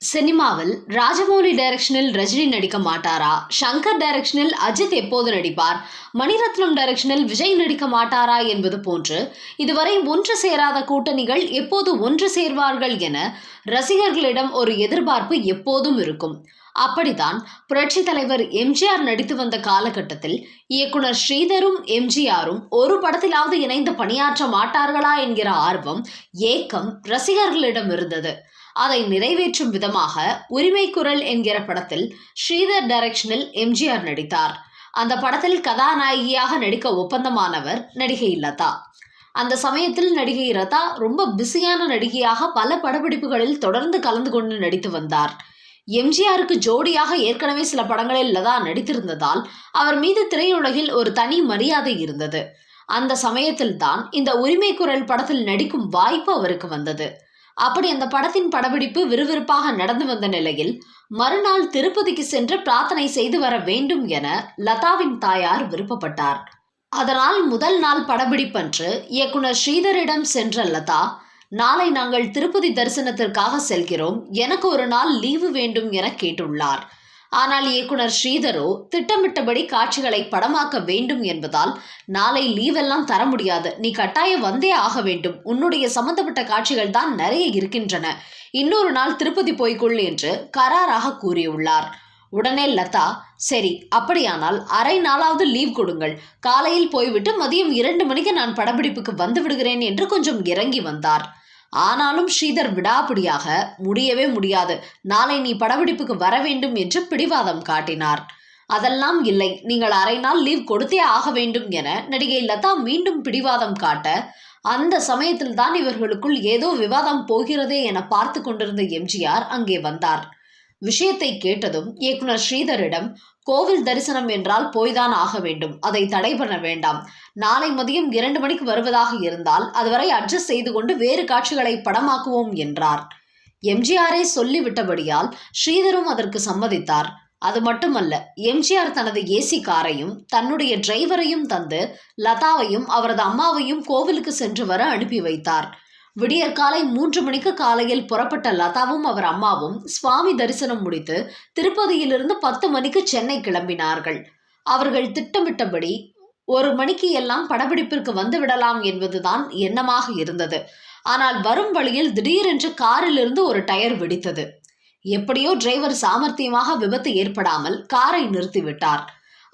சினிமாவில் ராஜமௌலி டைரக்ஷனில் ரஜினி நடிக்க மாட்டாரா? சங்கர் டைரக்ஷனில் அஜித் எப்போது நடிப்பார்? மணிரத்னம் டைரக்ஷனில் விஜய் நடிக்க மாட்டாரா என்பது போன்று இதுவரை ஒன்று சேராத கூட்டணிகள் எப்போது ஒன்று சேர்வார்கள் என ரசிகர்களிடம் ஒரு எதிர்பார்ப்பு எப்போதும் இருக்கும். அப்படித்தான் புரட்சி தலைவர் எம்ஜிஆர் நடித்து வந்த காலகட்டத்தில் இயக்குனர் ஸ்ரீதரும் எம்ஜிஆரும் ஒரு படத்திலாவது இணைந்து பணியாற்ற மாட்டார்களா என்கிற ஆர்வம் ஏக்கம் ரசிகர்களிடம் இருந்தது. அதை நிறைவேற்றும் விதமாக உரிமை குரல் என்கிற படத்தில் ஸ்ரீதர் டைரக்ஷனில் எம்ஜிஆர் நடித்தார். அந்த படத்தில் கதாநாயகியாக நடிக்க ஒப்பந்தமானவர் நடிகை லதா. அந்த சமயத்தில் நடிகை லதா ரொம்ப பிஸியான நடிகையாக பல படப்பிடிப்புகளில் தொடர்ந்து கலந்து கொண்டு நடித்து வந்தார். எம்ஜிஆருக்கு ஜோடியாக ஏற்கனவே சில படங்களில் லதா நடித்திருந்ததால் அவர் மீது திரையுலகில் ஒரு தனி மரியாதை இருந்தது. அந்த சமயத்தில் தான் இந்த உரிமை குரல் படத்தில் நடிக்கும் வாய்ப்பு அவருக்கு வந்தது. அப்படி அந்த படத்தின் படப்பிடிப்பு விறுவிறுப்பாக நடந்து வந்த நிலையில் மறுநாள் திருப்பதிக்கு சென்று பிரார்த்தனை செய்து வர வேண்டும் என லதாவின் தாயார் விருப்பப்பட்டார். அதனால் முதல் நாள் படப்பிடிப்பன்று இயக்குனர் ஸ்ரீதரிடம் சென்ற லதா நாளை நாங்கள் திருப்பதி தரிசனத்திற்காக செல்கிறோம். எனக்கு ஒரு நாள் லீவு வேண்டும் என கேட்டுள்ளார். ஆனால் இயக்குனர் ஸ்ரீதரோ திட்டமிட்டபடி காட்சிகளை படமாக்க வேண்டும் என்பதால் நாளை லீவெல்லாம் தர முடியாது. நீ கட்டாயம் வந்தே ஆக வேண்டும். உன்னுடைய சம்பந்தப்பட்ட காட்சிகள் தான் நிறைய இருக்கின்றன. இன்னொரு நாள் திருப்பதி போய்க்கொள் என்று கராராக கூறியுள்ளார். உடனே லதா சரி அப்படியானால் அரை நாளாவது லீவ் கொடுங்கள். காலையில் போய்விட்டு மதியம் இரண்டு மணிக்கு நான் படப்பிடிப்புக்கு வந்து விடுகிறேன் என்று கொஞ்சம் இறங்கி வந்தார். ஆனாலும் ஸ்ரீதர் விடாபிடியாக முடியவே முடியாது. நாளை நீ படப்பிடிப்புக்கு வர வேண்டும் என்று பிடிவாதம் காட்டினார். அதெல்லாம் இல்லை. நீங்கள் அரை நாள் லீவ் கொடுத்தே ஆக வேண்டும் என நடிகை லதா மீண்டும் பிடிவாதம் காட்ட அந்த சமயத்தில் தான் இவர்களுக்குள் ஏதோ விவாதம் போகிறதே என பார்த்து கொண்டிருந்த எம்ஜிஆர் அங்கே வந்தார். விஷயத்தை கேட்டதும் இயக்குனர் ஸ்ரீதரிடம் கோவில் தரிசனம் என்றால் போய்தான் ஆக வேண்டும். அதை தடை பண்ண வேண்டாம். நாளை மதியம் இரண்டு மணிக்கு வருவதாக இருந்தால் அதுவரை அட்ஜஸ்ட் செய்து கொண்டு வேறு காட்சிகளை படமாக்குவோம் என்றார். எம்ஜிஆரே சொல்லிவிட்டபடியால் ஸ்ரீதரும் அதற்கு சம்மதித்தார். அது மட்டுமல்ல எம்ஜிஆர் தனது ஏசி காரையும் தன்னுடைய டிரைவரையும் தந்து லதாவையும் அவரது அம்மாவையும் கோவிலுக்கு சென்று வர அனுப்பி வைத்தார். விடியற் காலை மூன்று மணிக்கு காலையில் புறப்பட்ட லதாவும் அவர் அம்மாவும் சுவாமி தரிசனம் முடித்து திருப்பதியிலிருந்து பத்து மணிக்கு சென்னை கிளம்பினார்கள். அவர்கள் திட்டமிட்டபடி ஒரு மணிக்கு எல்லாம் படப்பிடிப்பிற்கு வந்து விடலாம் என்பதுதான் எண்ணமாக இருந்தது. ஆனால் வரும் வழியில் திடீரென்று காரிலிருந்து ஒரு டயர் வெடித்தது. எப்படியோ டிரைவர் சாமர்த்தியமாக விபத்து ஏற்படாமல் காரை நிறுத்திவிட்டார்.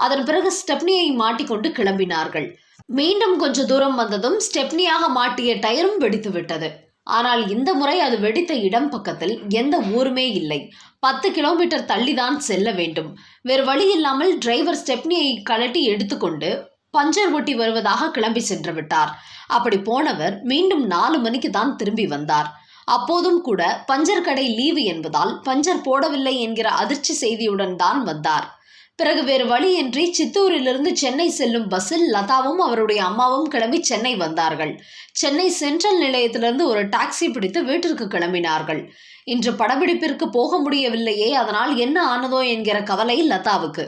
அதன் பிறகு ஸ்டெப்னியை மாட்டிக்கொண்டு கிளம்பினார்கள். மீண்டும் கொஞ்ச தூரம் வந்ததும் ஸ்டெப்னியாக மாட்டிய டயரும் வெடித்து விட்டது ஆனால் இந்த முறை அது வெடித்த இடம் பக்கத்தில் எந்த ஊருமே இல்லை. பத்து கிலோமீட்டர் தள்ளிதான் செல்ல வேண்டும். வேறு வழி இல்லாமல் டிரைவர் ஸ்டெப்னியை கழட்டி எடுத்துக்கொண்டு பஞ்சர் ஒட்டி வருவதாக கிளம்பி சென்று விட்டார். அப்படி போனவர் மீண்டும் நாலு மணிக்கு தான் திரும்பி வந்தார். அப்போதும் கூட பஞ்சர் கடை லீவு என்பதால் பஞ்சர் போடவில்லை என்கிற அதிர்ச்சி செய்தியுடன் தான் வந்தார். பிறகு வேறு வழியின்றி சித்தூரிலிருந்து சென்னை செல்லும் பஸ்ஸில் லதாவும் அவருடைய அம்மாவும் கிளம்பி சென்னை வந்தார்கள். சென்னை சென்ட்ரல் நிலையத்திலிருந்து ஒரு டாக்ஸி பிடித்து வீட்டிற்கு கிளம்பினார்கள். இன்று படப்பிடிப்பிற்கு போக முடியவில்லையே அதனால் என்ன ஆனதோ என்கிற கவலை லதாவுக்கு.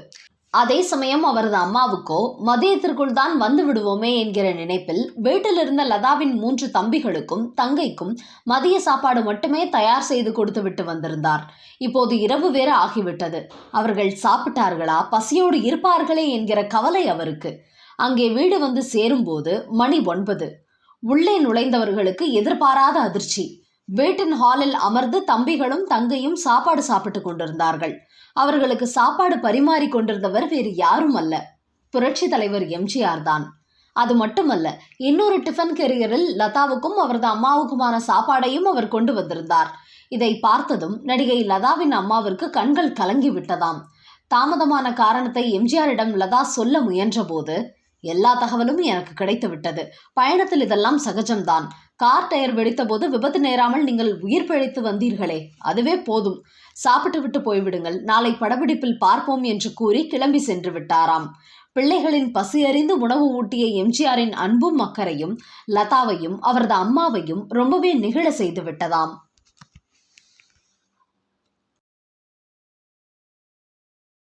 அதே சமயம் அவரது அம்மாவுக்கோ மதியத்திற்குள் தான் வந்து விடுவோமே என்கிற நினைப்பில் வீட்டில் இருந்த லதாவின் மூன்று தம்பிகளுக்கும் தங்கைக்கும் மதிய சாப்பாடு மட்டுமே தயார் செய்து கொடுத்து விட்டு வந்திருந்தார். இப்போது இரவு வேற ஆகிவிட்டது. அவர்கள் சாப்பிட்டார்களா? பசியோடு இருப்பார்களே என்கிற கவலை அவருக்கு. அங்கே வீடு வந்து சேரும்போது மணி ஒன்பது. உள்ளே நுழைந்தவர்களுக்கு எதிர்பாராத அதிர்ச்சி. வேட்டன் ஹாலில் அமர்ந்து தம்பிகளும் தங்கையும் சாப்பாடு சாப்பிட்டு கொண்டிருந்தார்கள். அவர்களுக்கு சாப்பாடு பரிமாறி கொண்டிருந்தவர் வேறு யாரும் அல்ல. புரட்சி தலைவர் எம்ஜிஆர் தான். அது மட்டுமல்ல இன்னொரு டிஃபன் கெரியரில் லதாவுக்கும் அவரது அம்மாவுக்குமான சாப்பாடையும் அவர் கொண்டு வந்திருந்தார். இதை பார்த்ததும் நடிகை லதாவின் அம்மாவிற்கு கண்கள் கலங்கி விட்டதாம். தாமதமான காரணத்தை எம்ஜிஆரிடம் லதா சொல்ல முயன்றபோது எல்லா தகவலும் எனக்கு கிடைத்து விட்டது பயணத்தில் இதெல்லாம் சகஜம்தான். கார் டயர் வெடித்தபோது விபத்து நேராமல் நீங்கள் உயிர் பிழைத்து வந்தீர்களே. அதுவே போதும். சாப்பிட்டு விட்டு போய்விடுங்கள். நாளை படப்பிடிப்பில் பார்ப்போம் என்று கூறி கிளம்பி சென்று விட்டாராம். பிள்ளைகளின் பசியறிந்து உணவு ஊட்டிய எம்ஜிஆரின் அன்பும் அக்கறையும் லதாவையும் அவரது அம்மாவையும் ரொம்பவே நிகழ செய்து விட்டதாம்.